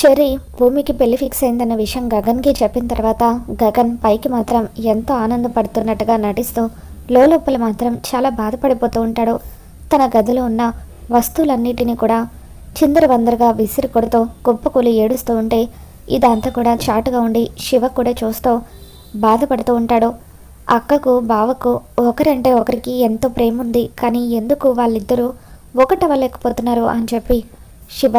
Cherry భూమికి పెళ్ళి fix అయిందన్న విషయం గగన్కి చెప్పిన తర్వాత గగన్ పైకి మాత్రం ఎంతో ఆనందపడుతున్నట్టుగా నటిస్తూ లోపల మాత్రం చాలా బాధపడిపోతూ ఉంటాడు. తన గదిలో ఉన్న వస్తువులన్నిటినీ కూడా చిందరవందరగా విసిరి కొడుతూ కుప్పకూలి ఏడుస్తూ ఉంటే ఇదంతా కూడా చాటుగా ఉండి శివ కూడా చూస్తూ బాధపడుతూ ఉంటాడు. అక్కకు బావకు ఒకరంటే ఒకరికి ఎంతో ప్రేమ ఉంది కానీ ఎందుకు వాళ్ళిద్దరూ ఒకటవ్వలేకపోతున్నారు అని చెప్పి శివ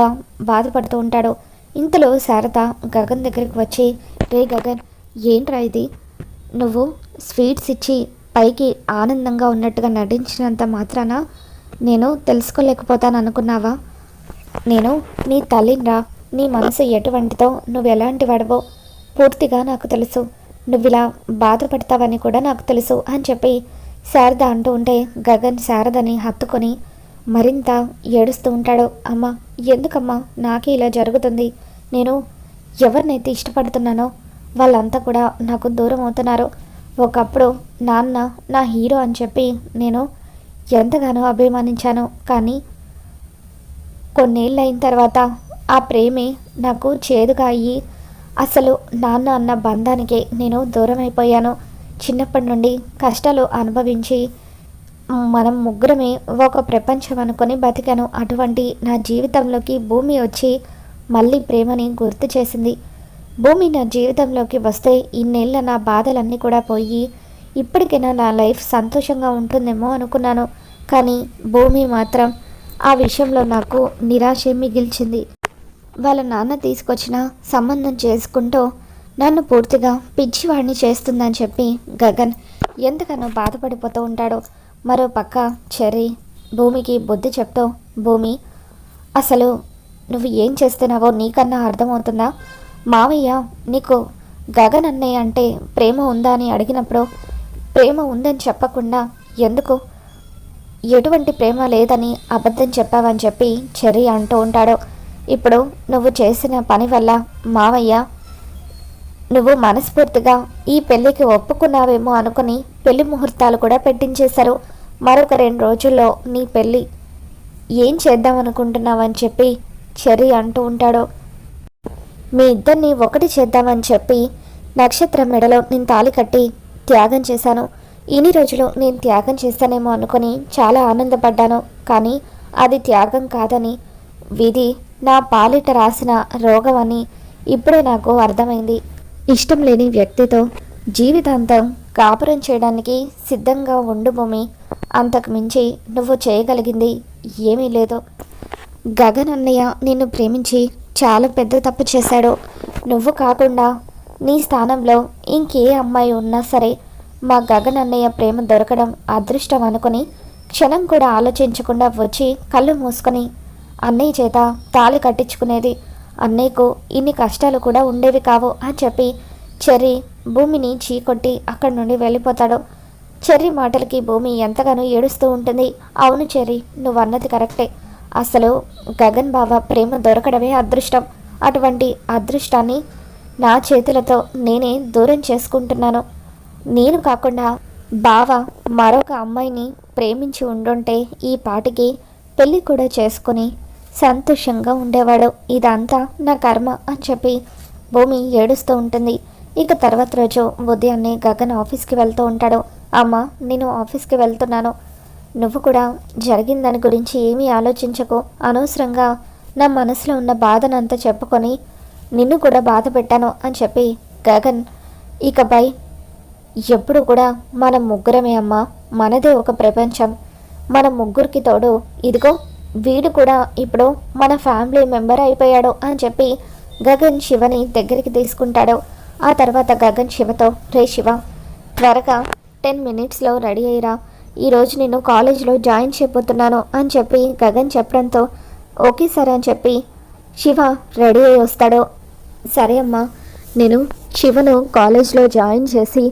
బాధపడుతూ ఉంటాడు. ఇంతలో శారద గగన్ దగ్గరికి వచ్చి రే గగన్ ఏంట్రా ఇది? నువ్వు స్వీట్స్ ఇచ్చి పైకి ఆనందంగా ఉన్నట్టుగా నటించినంత మాత్రాన నేను తెలుసుకోలేకపోతాను అనుకున్నావా? నేను నీ తల్లిరా నీ మనసు ఎటువంటిదో నువ్వు ఎలాంటి వాడవో పూర్తిగా నాకు తెలుసు. నువ్వు ఇలా బాధపడతావని కూడా నాకు తెలుసు అని చెప్పి శారద అంటూ ఉంటే గగన్ శారదని హత్తుకొని మరింత ఏడుస్తూ ఉంటాడు. అమ్మ ఎందుకమ్మా? నాకే ఇలా జరుగుతుంది. నేను ఎవరినైతే ఇష్టపడుతున్నానో వాళ్ళంతా కూడా నాకు దూరం అవుతున్నారు. ఒకప్పుడు నాన్న నా హీరో అని చెప్పి నేను ఎంతగానో అభిమానించాను. కానీ కొన్నేళ్ళు అయిన తర్వాత ఆ ప్రేమే నాకు చేదుగా అయ్యి అసలు నాన్న అన్న బంధానికి నేను దూరం అయిపోయాను చిన్నప్పటి నుండి కష్టాలు అనుభవించి మనం ముగ్గురమే ఒక ప్రపంచం అనుకొని బతికాను. అటువంటి నా జీవితంలోకి భూమి వచ్చి మళ్ళీ ప్రేమని గుర్తు చేసింది. భూమి నా జీవితంలోకి వస్తే ఇన్నేళ్ళ నా బాధలన్నీ కూడా పోయి ఇప్పటికైనా నా లైఫ్ సంతోషంగా ఉంటుందేమో అనుకున్నాను. కానీ భూమి మాత్రం ఆ విషయంలో నాకు నిరాశ మిగిల్చింది. వాళ్ళ నాన్న తీసుకొచ్చిన సంబంధం చేసుకుంటూ నన్ను పూర్తిగా పిచ్చివాడిని చేస్తుందని చెప్పి గగన్ ఎంతగానో బాధపడిపోతూ ఉంటాడు. మరో పక్క చెర్రీ భూమికి బుద్ధి చెప్తూ భూమి అసలు నువ్వు ఏం చేస్తున్నావో నీకన్నా అర్థమవుతుందా? మావయ్య నీకు గగన్ అన్నయ్య అంటే ప్రేమ ఉందా అని అడిగినప్పుడు ప్రేమ ఉందని చెప్పకుండా ఎందుకు? ఎటువంటి ప్రేమ లేదని అబద్ధం చెప్పావని చెప్పి చెర్రీ అంటూ ఉంటాడు. ఇప్పుడు నువ్వు చేసిన పని వల్ల మావయ్య నువ్వు మనస్ఫూర్తిగా ఈ పెళ్ళికి ఒప్పుకున్నావేమో అనుకుని పెళ్ళి ముహూర్తాలు కూడా పెట్టించేశారు. మరొక రెండు రోజుల్లో నీ పెళ్ళి ఏం చేద్దాం అనుకుంటున్నావని చెప్పి చెర్రి అంటూ ఉంటాడు. మీ ఇద్దరిని ఒకటి చేద్దామని చెప్పి నక్షత్రం మెడలో నేను తాళి కట్టి త్యాగం చేశాను. ఇన్ని రోజులు నేను త్యాగం చేస్తానేమో అనుకుని చాలా ఆనందపడ్డాను. కానీ అది త్యాగం కాదని విధి నా పాలిట రాసిన రోగం అని ఇప్పుడే నాకు అర్థమైంది. ఇష్టం లేని వ్యక్తితో జీవితాంతం కాపురం చేయడానికి సిద్ధంగా ఉండు భూమి. అంతకు మించి నువ్వు చేయగలిగింది ఏమీ లేదు. గగన్ అన్నయ్య నిన్ను ప్రేమించి చాలా పెద్ద తప్పు చేశాడు. నువ్వు కాకుండా నీ స్థానంలో ఇంకే అమ్మాయి ఉన్నా సరే మా గగన్ అన్నయ్య ప్రేమ దొరకడం అదృష్టం అనుకుని క్షణం కూడా ఆలోచించకుండా వచ్చి కళ్ళు మూసుకొని అన్నయ్య చేత తాళి కట్టించుకునేది. అన్నయ్యకు ఇన్ని కష్టాలు కూడా ఉండేవి కావు అని చెప్పి చెర్రీ భూమిని చీకొట్టి అక్కడి నుండి వెళ్ళిపోతాడు. చెర్రీ మాటలకి భూమి ఎంతగానో ఏడుస్తూ ఉంటుంది. అవును చెర్రీ నువ్వు అన్నది కరెక్టే. అసలు గగన్ బావ ప్రేమ దొరకడమే అదృష్టం. అటువంటి అదృష్టాన్ని నా చేతులతో నేనే దూరం చేసుకుంటున్నాను. నేను కాకుండా బావ మరొక అమ్మాయిని ప్రేమించి ఉండుంటే ఈ పాటికి పెళ్ళి కూడా చేసుకుని సంతోషంగా ఉండేవాడు. ఇదంతా నా కర్మ అని చెప్పి భూమి ఏడుస్తూ ఉంటుంది. ఇక తర్వాత రోజు ఉదయాన్నే గగన్ ఆఫీస్కి వెళ్తూ ఉంటాడు. అమ్మ నేను ఆఫీస్కి వెళ్తున్నాను. నువ్వు కూడా జరిగిన దాని గురించి ఏమీ ఆలోచించకు. అనవసరంగా నా మనసులో ఉన్న బాధనంతా చెప్పుకొని నిన్ను కూడా బాధ పెట్టాను అని చెప్పి గగన్ ఇకపై ఎప్పుడు కూడా మన ముగ్గురమే అమ్మా. మనదే ఒక ప్రపంచం. మన ముగ్గురికి తోడు ఇదిగో వీడు కూడా ఇప్పుడు మన ఫ్యామిలీ మెంబర్ అయిపోయాడు అని చెప్పి గగన్ శివని దగ్గరికి తీసుకుంటాడు. ఆ తర్వాత గగన్ శివతో రే శివ త్వరగా టెన్ మినిట్స్లో రెడీ అయ్యిరా. ఈరోజు నేను కాలేజ్లో జాయిన్ చేయబోతున్నాను అని చెప్పి గగన్ చెప్పడంతో ఓకే సార్ అని చెప్పి శివ రెడీ అయ్యి వస్తాడు. సరే అమ్మా నేను శివను కాలేజ్లో జాయిన్ చేసి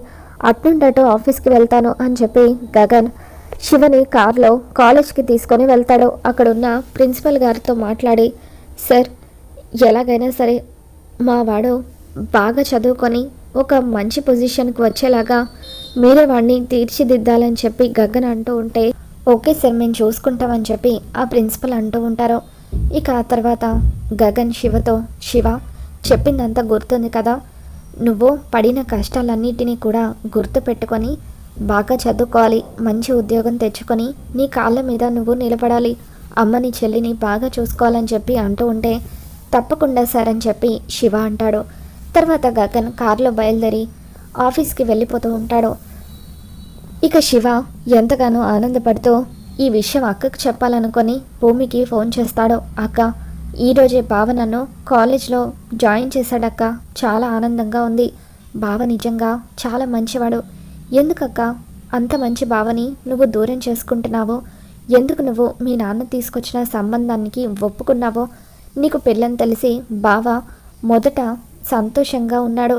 అట్నుండటు ఆఫీస్కి వెళ్తాను అని చెప్పి గగన్ శివని కార్లో కాలేజ్కి తీసుకొని వెళ్తాడు. అక్కడున్న ప్రిన్సిపల్ గారితో మాట్లాడి సార్ ఎలాగైనా సరే మా వాడు బాగా చదువుకొని ఒక మంచి పొజిషన్కి వచ్చేలాగా మీరే వాడిని తీర్చిదిద్దాలని చెప్పి గగన్ అంటూ ఉంటే ఓకే సార్ మేము చూసుకుంటామని చెప్పి ఆ ప్రిన్సిపల్ అంటూ ఉంటారు. ఇక ఆ తర్వాత గగన్ శివతో శివ చెప్పిందంతా గుర్తుంది కదా. నువ్వు పడిన కష్టాలన్నిటినీ కూడా గుర్తు పెట్టుకొని బాగా చదువుకోవాలి మంచి ఉద్యోగం తెచ్చుకొని నీ కాళ్ళ మీద నువ్వు నిలబడాలి అమ్మని చెల్లిని బాగా చూసుకోవాలని చెప్పి అంటూ ఉంటే తప్పకుండా సార్ అని చెప్పి శివ అంటాడు. తర్వాత గగన్ కారులో బయలుదేరి ఆఫీస్కి వెళ్ళిపోతూ ఉంటాడు. ఇక శివ ఎంతగానో ఆనందపడుతూ ఈ విషయం అక్కకు చెప్పాలనుకొని భూమికి ఫోన్ చేస్తాడు. అక్క ఈరోజే బావ నన్ను కాలేజ్లో జాయిన్ చేశాడక్క. చాలా ఆనందంగా ఉంది. బావ నిజంగా చాలా మంచివాడు. ఎందుకక్క? అంత మంచి బావని నువ్వు దూరం చేసుకుంటున్నావో? ఎందుకు నువ్వు మీ నాన్న తీసుకొచ్చిన సంబంధానికి ఒప్పుకున్నావో? నీకు పెళ్ళని తెలిసి బావ మొదట సంతోషంగా ఉన్నాడు.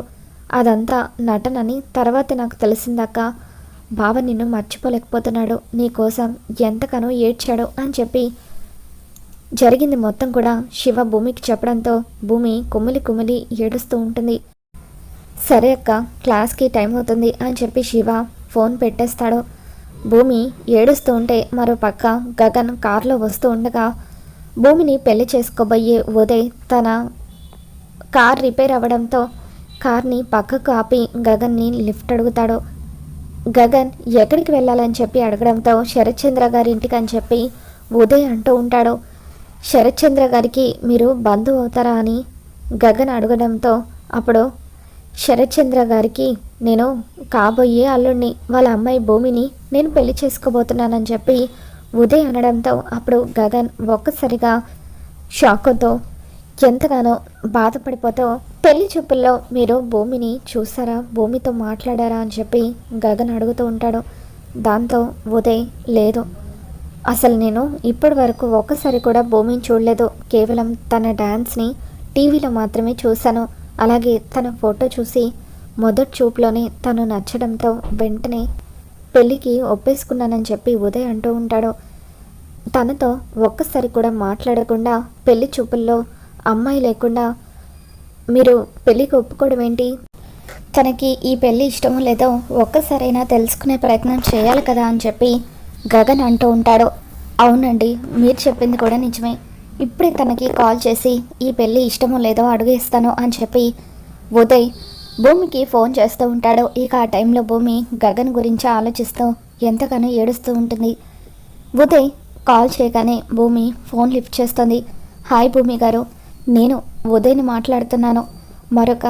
అదంతా నటనని తర్వాత నాకు తెలిసిందాక బావ నిన్ను మర్చిపోలేకపోతున్నాడు. నీకోసం ఎంతగానో ఏడ్చాడు అని చెప్పి జరిగింది మొత్తం కూడా శివ భూమికి చెప్పడంతో భూమి కుమిలి కుమిలి ఏడుస్తూ ఉంటుంది. సరే అక్క క్లాస్కి టైం అవుతుంది అని చెప్పి శివ ఫోన్ పెట్టేస్తాడు. భూమి ఏడుస్తూ ఉంటే మరో పక్క గగన్ కారులో వస్తూ ఉండగా భూమిని పెళ్ళి చేసుకోబోయే ఉదయ్ తన కార్ రిపేర్ అవ్వడంతో కార్ని పక్కకు ఆపి గగన్ని లిఫ్ట్ అడుగుతాడు. గగన్ ఎక్కడికి వెళ్ళాలని చెప్పి అడగడంతో శరత్చంద్ర గారి ఇంటికి అని చెప్పి ఉదయ్ అంటూ ఉంటాడు. శరత్చంద్ర గారికి మీరు బంధువు అవుతారా? అని గగన్ అడగడంతో అప్పుడు శరత్చంద్ర గారికి నేను కాబోయే అల్లుడిని వాళ్ళ అమ్మాయి భూమిని నేను పెళ్ళి చేసుకోబోతున్నానని చెప్పి ఉదయ్ అనడంతో అప్పుడు గగన్ ఒక్కసారిగా షాకుతో ఎంతగానో బాధపడిపోతూ పెళ్ళి చూపుల్లో మీరు భూమిని చూసారా? భూమితో మాట్లాడారా? అని చెప్పి గగన్ అడుగుతూ ఉంటాడు. దాంతో ఉదయ్ లేదు. అసలు నేను ఇప్పటి వరకు ఒక్కసారి కూడా భూమిని చూడలేదు. కేవలం తన డ్యాన్స్ని టీవీలో మాత్రమే చూశాను. అలాగే తన ఫోటో చూసి మొదటి చూపులోనే తను నచ్చడంతో వెంటనే పెళ్ళికి ఒప్పేసుకున్నానని చెప్పి ఉదయ్ అంటూ ఉంటాడు. తనతో ఒక్కసారి కూడా మాట్లాడకుండా పెళ్ళి చూపుల్లో అమ్మాయి లేకుండా మీరు పెళ్ళికి ఒప్పుకోవడం ఏంటి? తనకి ఈ పెళ్ళి ఇష్టమో లేదో ఒక్కసారైనా తెలుసుకునే ప్రయత్నం చేయాలి కదా అని చెప్పి గగన్ అంటూ ఉంటాడు. అవునండి మీరు చెప్పింది కూడా నిజమే. ఇప్పుడే తనకి కాల్ చేసి ఈ పెళ్ళి ఇష్టమో లేదో అడుగేస్తాను అని చెప్పి ఉదయ్ భూమికి ఫోన్ చేస్తూ ఉంటాడు. ఇక ఆ టైంలో భూమి గగన్ గురించి ఆలోచిస్తూ ఎంతగానో ఏడుస్తూ ఉంటుంది. ఉదయ్ కాల్ చేయగానే భూమి ఫోన్ లిఫ్ట్ చేస్తుంది. హాయ్ భూమి గారు నేను ఉదయ్ని మాట్లాడుతున్నాను. మరొక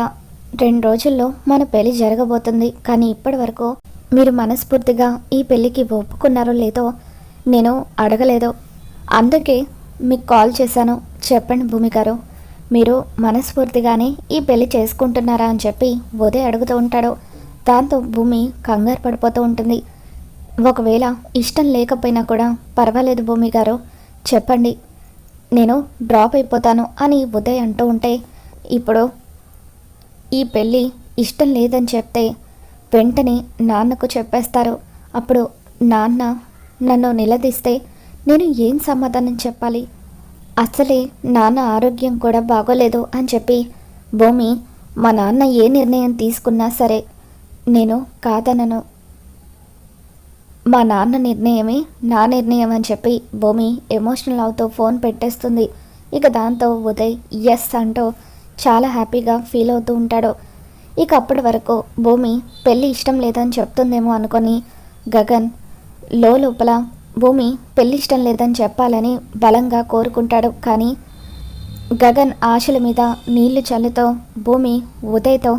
రెండు రోజుల్లో మన పెళ్ళి జరగబోతుంది. కానీ ఇప్పటి వరకు మీరు మనస్ఫూర్తిగా ఈ పెళ్ళికి ఒప్పుకున్నారో లేదో నేను అడగలేదు. అందుకే మీకు కాల్ చేశాను. చెప్పండి భూమి గారు మీరు మనస్ఫూర్తిగానే ఈ పెళ్ళి చేసుకుంటున్నారా అని చెప్పి ఉదయ్ అడుగుతూ ఉంటాడు. దాంతో భూమి కంగారు పడిపోతూ ఉంటుంది. ఒకవేళ ఇష్టం లేకపోయినా కూడా పర్వాలేదు భూమి గారు చెప్పండి. నేను డ్రాప్ అయిపోతాను అని ఉదయ్ అంటూ ఉంటే ఇప్పుడు ఈ పెళ్ళి ఇష్టం లేదని చెప్తే వెంటనే నాన్నకు చెప్పేస్తారు. అప్పుడు నాన్న నన్ను నిలదీస్తే నేను ఏం సమాధానం చెప్పాలి? అసలే నాన్న ఆరోగ్యం కూడా బాగోలేదు అని చెప్పి భూమి మా నాన్న ఏ నిర్ణయం తీసుకున్నా సరే నేను కాదనను. మా నాన్న నిర్ణయమే నా నిర్ణయం అని చెప్పి భూమి ఎమోషనల్ అవుతూ ఫోన్ పెట్టేస్తుంది. ఇక దాంతో ఉదయ్ ఎస్ అంటూ చాలా హ్యాపీగా ఫీల్ అవుతూ ఉంటాడు. ఇక అప్పటి వరకు భూమి పెళ్ళి ఇష్టం లేదని చెప్తుందేమో అనుకొని గగన్ లోపల భూమి పెళ్ళి ఇష్టం లేదని చెప్పాలని బలంగా కోరుకుంటాడు. కానీ గగన్ ఆశల మీద నీళ్ళు చల్లుతో భూమి ఉదయ్తో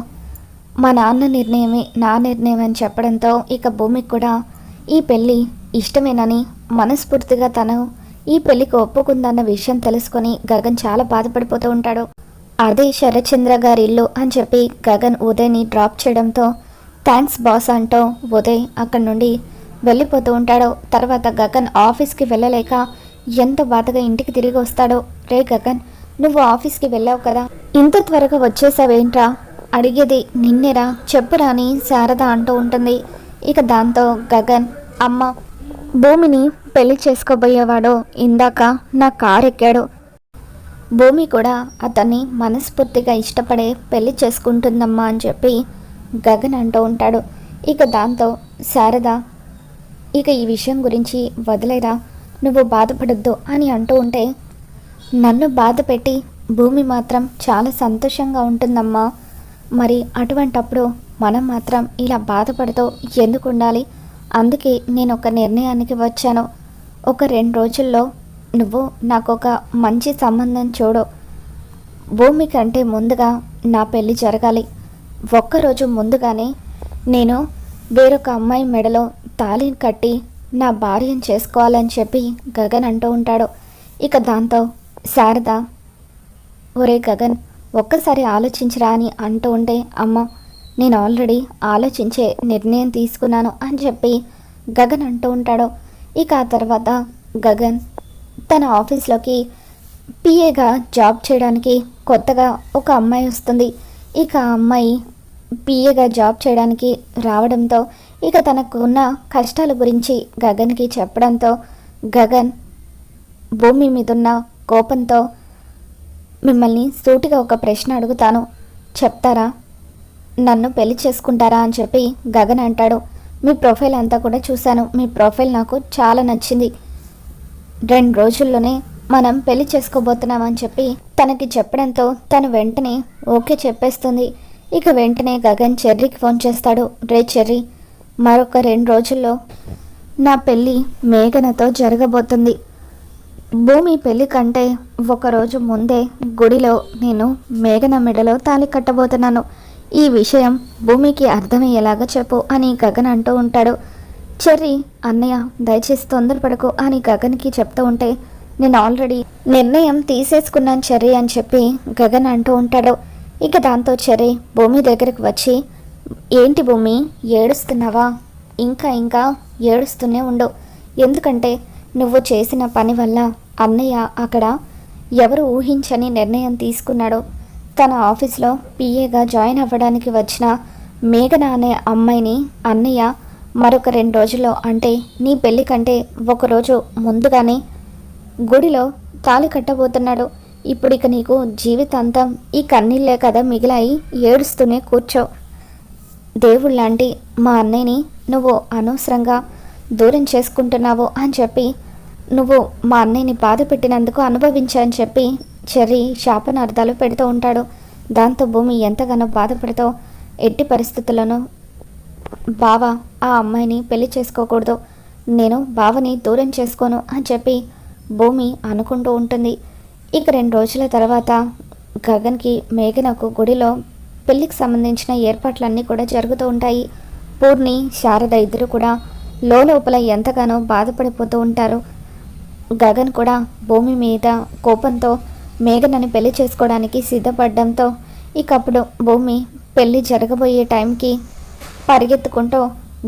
మా నాన్న నిర్ణయమే నా నిర్ణయం అని చెప్పడంతో ఇక భూమికి కూడా ఈ పెళ్ళి ఇష్టమేనని మనస్ఫూర్తిగా తను ఈ పెళ్ళికి ఒప్పుకుందన్న విషయం తెలుసుకొని గగన్ చాలా బాధపడిపోతూ ఉంటాడు. అదే శరత్చంద్ర గారి ఇల్లు అని చెప్పి గగన్ ఉదయ్ని డ్రాప్ చేయడంతో థ్యాంక్స్ బాస్ అంటూ ఉదయ్ అక్కడి నుండి వెళ్ళిపోతూ ఉంటాడు. తర్వాత గగన్ ఆఫీస్కి వెళ్ళలేక ఎంత బాధగా ఇంటికి తిరిగి వస్తాడో. రే గగన్ నువ్వు ఆఫీస్కి వెళ్ళావు కదా. ఇంత త్వరగా వచ్చేసావేంట్రా? అడిగేది నిన్నేరా? చెప్పురా అని శారద అంటూ ఉంటుంది. ఇక దాంతో గగన్ అమ్మ భూమిని పెళ్ళి చేసుకోబోయేవాడు ఇందాక నా కారు ఎక్కాడు భూమి కూడా అతన్ని మనస్ఫూర్తిగా ఇష్టపడే పెళ్ళి చేసుకుంటుందమ్మా అని చెప్పి గగన్ అంటూ ఉంటాడు. ఇక దాంతో శారద ఇక ఈ విషయం గురించి వదిలేరా? నువ్వు బాధపడద్దు అని అంటూ ఉంటే నన్ను బాధ పెట్టి భూమి మాత్రం చాలా సంతోషంగా ఉంటుందమ్మా. మరి అటువంటప్పుడు మనం మాత్రం ఇలా బాధపడుతూ ఎందుకు ఉండాలి? అందుకే నేను ఒక నిర్ణయానికి వచ్చాను. ఒక రెండు రోజుల్లో నువ్వు నాకు ఒక మంచి సంబంధం చూడు. భూమి కంటే ముందుగా నా పెళ్ళి జరగాలి. ఒక్కరోజు ముందుగానే నేను వేరొక అమ్మాయి మెడలో తాళిని కట్టి నా భార్యను చేసుకోవాలని చెప్పి గగన్ అంటూ ఉంటాడు. ఇక దాంతో శారద ఒరే గగన్ ఒక్కసారి ఆలోచించరా అని అంటూ ఉంటే అమ్మ నేను ఆల్రెడీ ఆలోచించే నిర్ణయం తీసుకున్నాను అని చెప్పి గగన్ అంటూ ఉంటాడు. ఇక ఆ తర్వాత గగన్ తన ఆఫీస్లోకి పిఏగా జాబ్ చేయడానికి కొత్తగా ఒక అమ్మాయి వస్తుంది. ఇక ఆ అమ్మాయి పిఏగా జాబ్ చేయడానికి రావడంతో ఇక తనకున్న కష్టాల గురించి గగన్కి చెప్పడంతో గగన్ భూమి మీదున్న కోపంతో మిమ్మల్ని సూటిగా ఒక ప్రశ్న అడుగుతాను. చెప్తారా? నన్ను పెళ్ళి చేసుకుంటారా అని చెప్పి గగన్ అంటాడు. మీ ప్రొఫైల్ అంతా కూడా చూశాను. మీ ప్రొఫైల్ నాకు చాలా నచ్చింది. రెండు రోజుల్లోనే మనం పెళ్ళి చేసుకోబోతున్నామని చెప్పి తనకి చెప్పడంతో తను వెంటనే ఓకే చెప్పేస్తుంది. ఇక వెంటనే గగన్ చెర్రీకి ఫోన్ చేస్తాడు. రే చెర్రీ మరొక రెండు రోజుల్లో నా పెళ్ళి మేఘనతో జరగబోతుంది. భూమి పెళ్ళి కంటే ఒకరోజు ముందే గుడిలో నేను మేఘన మెడలో తాళి కట్టబోతున్నాను. ఈ విషయం భూమికి అర్థమయ్యేలాగా చెప్పు అని గగన్ అంటూ ఉంటాడు. చెర్రీ అన్నయ్య దయచేసి తొందరపడకు అని గగన్కి చెప్తూ ఉంటే నేను ఆల్రెడీ నిర్ణయం తీసేసుకున్నాను చెర్రీ అని చెప్పి గగన్ అంటూ ఉంటాడు. ఇక దాంతో చెర్రీ భూమి దగ్గరికి వచ్చి ఏంటి భూమి ఏడుస్తున్నావా? ఇంకా ఇంకా ఏడుస్తూనే ఉండు. ఎందుకంటే నువ్వు చేసిన పని వల్ల అన్నయ్య అక్కడ ఎవరు ఊహించని నిర్ణయం తీసుకున్నాడో. తన ఆఫీస్లో పిఏగా జాయిన్ అవ్వడానికి వచ్చిన మేఘన అనే అమ్మాయిని అన్నయ్య మరొక రెండు రోజుల్లో అంటే నీ పెళ్ళి కంటే ఒకరోజు ముందుగానే గుడిలో తాళి కట్టబోతున్నాడు. ఇప్పుడు ఇక నీకు జీవితాంతం ఈ కన్నీళ్ళే కదా మిగిలాయి ఏడుస్తూనే కూర్చో. దేవుళ్ళాంటి మా అన్నయ్యని నువ్వు అనవసరంగా దూరం చేసుకుంటున్నావు అని చెప్పి నువ్వు మా అన్నయ్యని బాధ పెట్టినందుకు అనుభవించని చెప్పి చెర్రీ శాపనార్థాలు పెడుతూ ఉంటాడు. దాంతో భూమి ఎంతగానో బాధపడుతూ ఎట్టి పరిస్థితుల్లోనూ బావ ఆ అమ్మాయిని పెళ్ళి చేసుకోకూడదు. నేను బావని దూరం చేసుకోను అని చెప్పి భూమి అనుకుంటూ ఉంటుంది. ఇక రెండు రోజుల తర్వాత గగన్కి మేఘనకు గుడిలో పెళ్ళికి సంబంధించిన ఏర్పాట్లన్నీ కూడా జరుగుతూ ఉంటాయి. పూర్ణి శారద ఇద్దరు కూడా లోపల ఎంతగానో బాధపడిపోతూ ఉంటారు. గగన్ కూడా భూమి మీద కోపంతో మేఘనని పెళ్ళి చేసుకోవడానికి సిద్ధపడడంతో ఇకప్పుడు భూమి పెళ్ళి జరగబోయే టైంకి పరిగెత్తుకుంటూ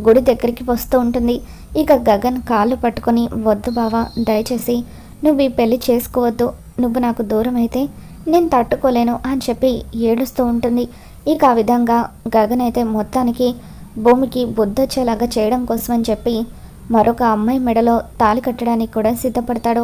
గుడి దగ్గరికి వస్తూ ఉంటుంది. ఇక గగన్ కాళ్ళు పట్టుకొని వద్దు బావా దయచేసి నువ్వు ఈ పెళ్ళి చేసుకోవద్దు. నువ్వు నాకు దూరం అయితే నేను తట్టుకోలేను అని చెప్పి ఏడుస్తూ ఉంటుంది. ఇక ఆ విధంగా గగన్ అయితే మొత్తానికి భూమికి బుద్ధొచ్చేలాగా చేయడం కోసం అని చెప్పి మరొక అమ్మాయి మెడలో తాళి కట్టడానికి కూడా సిద్ధపడతాడు.